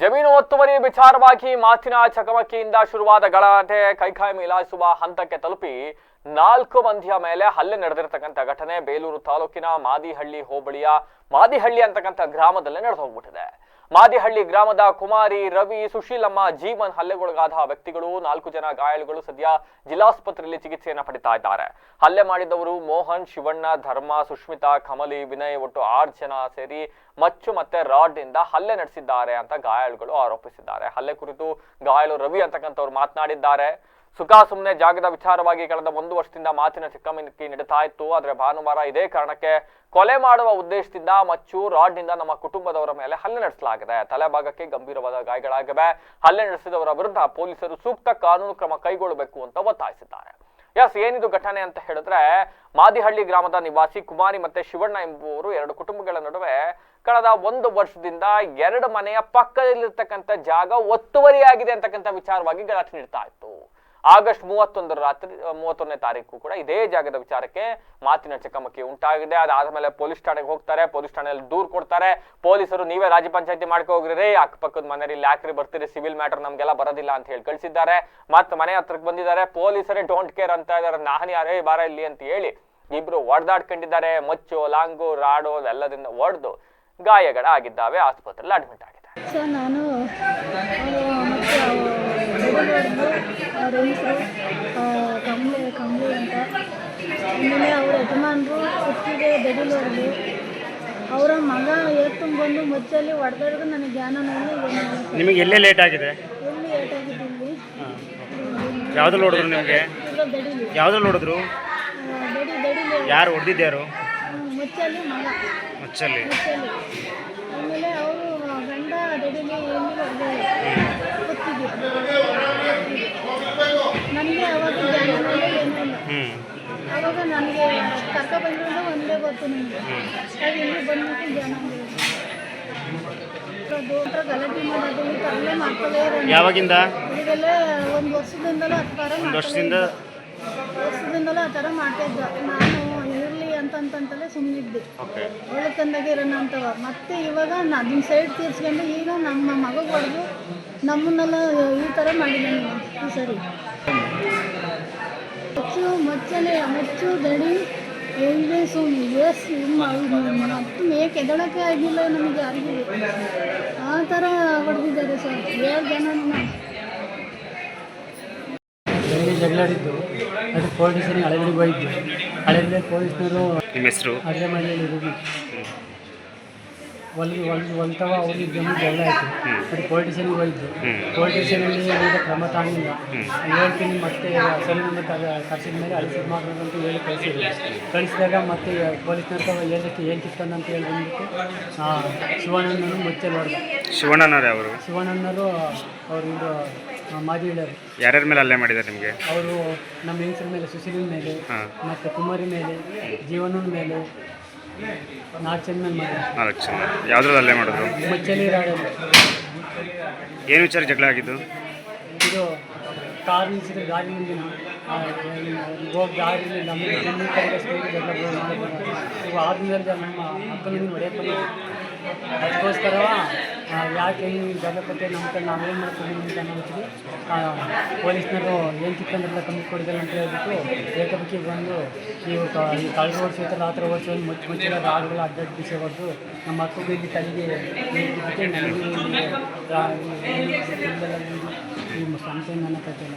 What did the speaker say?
ಜಮೀನು ಒತ್ತುವರಿ ವಿಚಾರವಾಗಿ ಮಾತಿನ ಚಕಮಕಿಯಿಂದ ಶುರುವಾದ ಗಲಾಟೆ ಕೈಕಾಯಿ ಮೇಲಾಯಿಸುವ ಹಂತಕ್ಕೆ ತಲುಪಿ ನಾಲ್ಕು ಮಂದಿಯ ಮೇಲೆ ಹಲ್ಲೆ ನಡೆದಿರತಕ್ಕಂಥ ಘಟನೆ ಬೇಲೂರು ತಾಲೂಕಿನ ಮಾದಿಹಳ್ಳಿ ಹೋಬಳಿಯ ಮಾದಿಹಳ್ಳಿ ಅಂತಕ್ಕಂಥ ಗ್ರಾಮದಲ್ಲೇ ನಡೆದು ಹೋಗ್ಬಿಟ್ಟಿದೆ. ಮಾದಿಹಳ್ಳಿ ಗ್ರಾಮದ ಕುಮಾರಿ ರವಿ ಸುಶೀಲಮ್ಮ ಜೀವನ್ ಹಲ್ಲೆಗೊಳಗಾದ ವ್ಯಕ್ತಿಗಳು, ನಾಲ್ಕು ಜನ ಗಾಯಾಳುಗಳು ಸದ್ಯ ಜಿಲ್ಲಾಸ್ಪತ್ರೆಯಲ್ಲಿ ಚಿಕಿತ್ಸೆಯನ್ನು ಪಡಿತಾ ಇದ್ದಾರೆ. ಹಲ್ಲೆ ಮಾಡಿದವರು ಮೋಹನ್, ಶಿವಣ್ಣ, ಧರ್ಮ ಸುಷ್ಮಿತಾ ಕಮಲಿ, ವಿನಯ್ ಒಟ್ಟು ಆರು ಜನ ಸೇರಿ ಮಚ್ಚು ಮತ್ತೆ ರಾಡ್ನಿಂದ ಹಲ್ಲೆ ನಡೆಸಿದ್ದಾರೆ ಅಂತ ಗಾಯಾಳುಗಳು ಆರೋಪಿಸಿದ್ದಾರೆ. ಹಲ್ಲೆ ಕುರಿತು ಗಾಯಾಳು ರವಿ ಅಂತಕ್ಕಂಥವ್ರು ಮಾತನಾಡಿದ್ದಾರೆ. ಸುಖ ಸುಮ್ಮನೆ ಜಾಗದ ವಿಚಾರವಾಗಿ ಕಳೆದ ಒಂದು ವರ್ಷದಿಂದ ಮಾತಿನ ಚಕಮಕಿ ನಡೀತಾ ಇತ್ತು. ಆದರೆ ಭಾನುವಾರ ಇದೇ ಕಾರಣಕ್ಕೆ ಕೊಲೆ ಮಾಡುವ ಉದ್ದೇಶದಿಂದ ಮಚ್ಚು ರಾಡ್ನಿಂದ ನಮ್ಮ ಕುಟುಂಬದವರ ಮೇಲೆ ಹಲ್ಲೆ ನಡೆಸಲಾಗಿದೆ. ತಲೆಭಾಗಕ್ಕೆ ಗಂಭೀರವಾದ ಗಾಯಗಳಾಗಿವೆ. ಹಲ್ಲೆ ನಡೆಸಿದವರ ವಿರುದ್ಧ ಪೊಲೀಸರು ಸೂಕ್ತ ಕಾನೂನು ಕ್ರಮ ಕೈಗೊಳ್ಳಬೇಕು ಅಂತ ಒತ್ತಾಯಿಸಿದ್ದಾರೆ. ಎಸ್, ಏನಿದು ಘಟನೆ ಅಂತ ಹೇಳಿದ್ರೆ ಮಾದಿಹಳ್ಳಿ ಗ್ರಾಮದ ನಿವಾಸಿ ಕುಮಾರಿ ಮತ್ತೆ ಶಿವಣ್ಣ ಎಂಬುವರು ಎರಡು ಕುಟುಂಬಗಳ ನಡುವೆ ಕಳೆದ ಒಂದು ವರ್ಷದಿಂದ ಎರಡು ಮನೆಯ ಪಕ್ಕದಲ್ಲಿರ್ತಕ್ಕಂಥ ಜಾಗ ಒತ್ತುವರಿಯಾಗಿದೆ ಅಂತಕ್ಕಂಥ ವಿಚಾರವಾಗಿ ಗಲಾಟೆ ನೀಡ್ತಾ ಇತ್ತು. ಆಗಸ್ಟ್ ಮೂವತ್ತೊಂದರ ರಾತ್ರಿ ಮೂವತ್ತೊಂದನೇ ತಾರೀಕು ಕೂಡ ಇದೇ ಜಾಗದ ವಿಚಾರಕ್ಕೆ ಮಾತಿನ ಚಕಮಕಿ ಉಂಟಾಗಿದೆ. ಅದಾದ್ಮೇಲೆ ಪೊಲೀಸ್ ಠಾಣೆಗೆ ಹೋಗ್ತಾರೆ. ಪೊಲೀಸ್ ಠಾಣೆಯಲ್ಲಿ ದೂರು ಕೊಡ್ತಾರೆ. ಪೊಲೀಸರು, ನೀವೇ ರಾಜ್ಯ ಪಂಚಾಯತಿ ಮಾಡ್ಕೊ ಹೋಗ್ರಿ ಅಕ್ಕಪಕ್ಕದ ಮನೆಯಲ್ಲಿ ಯಾಕ್ರಿ ಬರ್ತೀರಿ? ಸಿವಿಲ್ ಮ್ಯಾಟರ್ ನಮ್ಗೆಲ್ಲ ಬರೋದಿಲ್ಲ ಅಂತ ಹೇಳಿ ಕಳಿಸಿದ್ದಾರೆ. ಮತ್ತೆ ಮನೆ ಹತ್ರಕ್ಕೆ ಬಂದಿದ್ದಾರೆ. ಪೊಲೀಸರೇ ಡೋಂಟ್ ಕೇರ್ ಅಂತ ಇದ್ದಾರೆ. ನಾನು ಯಾರೇ ಬಾರ ಇಲ್ಲಿ ಅಂತ ಹೇಳಿ ಇಬ್ರು ಹೊಡೆದಾಡ್ಕೊಂಡಿದ್ದಾರೆ ಮಚ್ಚು, ಲಾಂಗು, ರಾಡು ಎಲ್ಲದಿಂದ ಹೊಡೆದು ಗಾಯಗಳಾಗಿದ್ದಾವೆ. ಆಸ್ಪತ್ರೆಯಲ್ಲಿ ಅಡ್ಮಿಟ್ ಆಗಿದೆ ಅವ್ರ ಹೆಸರು ಕಮಲಿ ಕಮಲಿ ಅಂತ. ಆಮೇಲೆ ಅವ್ರ ಯಜಮಾನರು ಕುತ್ತಿಗೆ ಬೆಡಿಲೋರಿಗೆ ಅವರ ಮಗ ಎತ್ತು ಬಂದು ಮುಚ್ಚಲ್ಲಿ ಹೊಡೆದವ್ರಿಗೆ ನನಗೆ ಜ್ಞಾನ ನೋಡಿ ನಿಮಗೆ ಎಲ್ಲೇ ಲೇಟ್ ಆಗಿದೆ? ಎಲ್ಲಿ ಲೇಟ್ ಇಲ್ಲಿ? ಯಾವುದ್ರಲ್ಲಿ ಹೊಡೆದ್ರು ನಿಮಗೆ? ಈಗ ಬೆಡಿಲಿ. ಬೆಡಿ ಯಾರು ಹೊಡೆದಿದ್ದಾರು ಮುಚ್ಚಲ್ಲಿ ಮಗ. ಮಚ್ಚಲ್ಲಿ. ಮುಚ್ಚಲ್ಲಿ. ಆಮೇಲೆ ಅವರು ಗಂಡ ಬೆಡಿಲಿ ಎಲ್ಲಿ ಹೊಡೆದ ನನಗೆ ಅವಾಗ ಜ್ಞಾನ ಮೇಲೆ ಏನೂ ಇಲ್ಲ ಹ್ಞೂ ಅವಾಗ ನನಗೆ ಕರ್ಕ ಬಂದಿರೋದು ಒಂದೇ ಗೊತ್ತು ನನಗೆ ಅದು ಇಲ್ಲಿ ಬಂದ್ಬಿಟ್ಟು ದೊಡ್ಡ ಗಲಾಟೆ ಮಾಡೋದು ಈ ಥರಲ್ಲೇ ಮಾಡ್ಕೊಳ್ಳೇ ಯಾವಾಗಿಂದ? ಇದೆಲ್ಲ ಒಂದು ವರ್ಷದಿಂದಲೂ ಆ ಥರ ಒಂದು ವರ್ಷದಿಂದ? ವರ್ಷದಿಂದಲೂ ಆ ಥರ ಮಾಡ್ತಾಯಿದ್ದ ನಾನು ಇರಲಿ ಅಂತಂತಂತಲೇ ಸುಮ್ಮನಿದ್ದೆ ಒಳ್ಳೆ ತಂದಾಗೆ ಇರೋಣ ಅಂತವ. ಮತ್ತೆ ಇವಾಗ ಅದನ್ನ ಸೈಡ್ ತೀರ್ಸ್ಕೊಂಡು ಈಗ ನಮ್ಮ ಮಗ ಹೊಡೆದು ನಮ್ಮನ್ನೆಲ್ಲ ಈ ಥರ ಮಾಡಿದ್ದಾನೆ ಈ ಸರಿ. ಮಚ್ಚು ಮಚ್ಚನೆ ಮಚ್ಚು ದಡಿ ಎಲ್ಲಿ ಸೊ ಎಸ್ ಮತ್ತು ಮೇಕ್ ಎದಳಕ್ಕೆ ಆಗಿಲ್ಲ ನಮಗೆ ಯಾರಿಗೂ ಆ ಥರ ಹೊಡೆದಿದ್ದಾರೆ ಸರ್ ಏಳು ಜನ ಬೆಳಗ್ಗೆ ಜಗಳಾಡಿದ್ದು ಅದು ಪೊಲೀಸ್ ಸ್ಟೇಷನ್ಗೆ ಹಳೆಗಡೆಗೆ ಹೋಗಿದ್ದು. ಹಳೆಗಡೆ ಪೊಲೀಸ್ನವರು ನಿಮ್ಮ ಹೆಸರು? ಅಡುಗೆ ಮನೆಯಲ್ಲಿ ರೂಬಿ ಹೊಲ್ಗೆ ಒಂದು ಹೊಲ್ತವ ಅವ್ರಿಗೆ ಜಮೀನು ಜಗಳ ಆಯಿತು. ಅದು ಪೊಲಿಟಿಷನ್ಗೆ ಹೋಯಿತು. ಪೊಲಿಟಿಷನಲ್ಲಿ ಏನಿದೆ ಕ್ರಮ ತಗೊಂಡಿಲ್ಲ ಹೇಳ್ತೀನಿ ಮತ್ತೆ ಸಲೂನ್ ಕರ್ಸಿದ ಮೇಲೆ ಅಲ್ಲಿ ಮಾಡ್ಬೇಕು ಅಂತ ಹೇಳಿ ಕಳಿಸಿದ್ರು. ಕಳಿಸಿದಾಗ ಮತ್ತೆ ಪೊಲೀಸ್ನವ್ರ ಏನಕ್ಕೆ ಏನು ಸಿಕ್ತಾನೆ ಅಂತ ಹೇಳಿ ಬಂದ್ಬಿಟ್ಟು ಶಿವಣ್ಣನೂ ಮುಚ್ಚೆ ನೋಡಿದ್ರು ಶಿವಣ್ಣನವ್ರು ಅವರು ಶಿವಣ್ಣನವರು ಅವರು ಮಾಜಿ ಮಾದಿ ಹೇಳೋರು ಯಾರ್ಯಾರ ಮೇಲೆ ಅಲ್ಲೇ ಮಾಡಿದ್ದಾರೆ ನಿಮಗೆ? ಅವರು ನಮ್ಮ ಹೆಂಗಸರ ಮೇಲೆ ಸುಶೀಲಿನ ಮೇಲೆ ಮತ್ತು ಕುಮಾರಿ ಮೇಲೆ ಜೀವನದ ಮೇಲೆ ನಾಲ್ಕು ಜನ ಮೇಲೆ ಮಾಡಿ ನಾಲ್ಕು ಜನ ಯಾವ್ದ್ರಲ್ಲಿ ಅಲ್ಲೇ ಮಾಡಿದ್ರು? ಮುಚ್ಚಲಿ ರಾಡಲ್ಲಿ. ಏನು ವಿಚಾರ ಜಗಳ ಆಗಿದ್ದು? ಇದು ಕಾರ್ ನಿಲ್ಸಿದ್ರೆ ಗಾಡಿ ಹೋಗಿ ದಾರಿಲಿ ನಮ್ಮ ಜಗಳ ಆದ್ಮೇಲೆ ನಮ್ಮ ಹೊಡೆಯಕ್ಕೆ. ಅದಕ್ಕೋಸ್ಕರ ಯಾಕೆ ಹಿಂಗೆ ಕೊಟ್ಟೆ ನಮ್ಮ ನಾವೇನು ಮಾಡ್ತೀವಿ ಅಂತ ನೋಡ್ತೀವಿ ಪೊಲೀಸ್ನವರು ಏನು ಚಿಕ್ಕಂದ್ರೆಲ್ಲ ಕಮ್ಮಿ ಕೊಡಿದಲ್ಲ ಅಂತ ಹೇಳ್ಬಿಟ್ಟು ಏಕಪಕ್ಷಿ ಬಂದು ಈ ಕಳೆದ ವರ್ಷ ಇತ್ತು ಆ ಥರ ವರ್ಷ ಮುಚ್ಚಿ ಮುಚ್ಚಿರೋ ರಾಡುಗಳು ಅಡ್ಡಾಡಿ ಬಿಸಿಬಾರ್ದು ನಮ್ಮ ಅಕ್ಕ ಇಲ್ಲಿ ತಲೆಗೆ ಈ- ಸಂಸ್ಥೆಯನ್ನು ಈ- ನನ್ನ ಕಟ್ಟಿಲ್ಲ